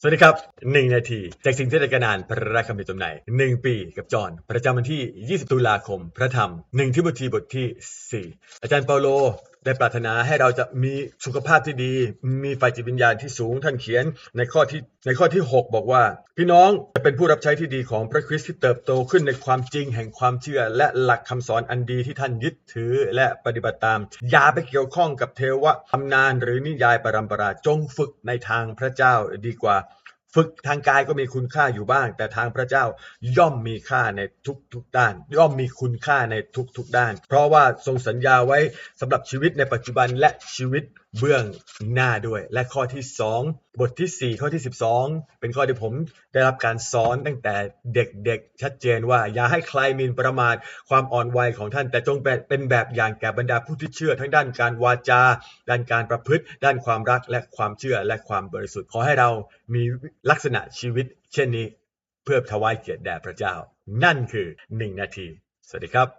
สวัสดีครับ 1 นาที จากสิ่งที่ได้กระนานพระคำในตำไหน1 ปีกับจอห์นประจำวันที่ 20 ตุลาคม พระธรรม1ทิโมธีบทที่ 4 อาจารย์เปาโล ได้ปรารถนาให้เราจะมีสุขภาพที่ดี มีไฟจิตวิญญาณที่สูงท่านเขียนในข้อที่ในข้อที่ 6 บอกว่า พี่น้องจะเป็นผู้รับใช้ที่ดีของพระคริสต์ที่เติบโตขึ้นในความจริงแห่งความเชื่อ และหลักคำสอนอันดีที่ท่านยึดถือและปฏิบัติตาม อย่าไปเกี่ยวข้องกับเทวะตำนานหรือนิยายปรำปราจงฝึกในทางพระเจ้าดีกว่า ฝึกทางกายก็มีคุณค่าอยู่บ้าง แต่ทางพระเจ้าย่อมมีค่าในทุกๆด้าน ย่อมมีคุณค่าในทุกๆด้าน เพราะว่าทรงสัญญาไว้สำหรับชีวิตในปัจจุบันและชีวิตเบื้องหน้าด้วย และข้อที่ 2 บทที่ 4 ข้อที่ 12 เป็นข้อที่ผมได้รับการสอนตั้งแต่เด็กๆ ชัดเจนว่าอย่าให้ใครมินประมาทความอ่อนวัยของท่าน แต่จงเป็นแบบอย่างแก่บรรดาผู้ที่เชื่อ ทั้งด้านการวาจา ด้านการประพฤติ ด้านความรักและความเชื่อและความบริสุทธิ์ขอให้เรามีลักษณะชีวิต เช่นนี้ เพื่อถวายเกียรติแด่พระเจ้า นั่นคือ 1 นาที สวัสดีครับ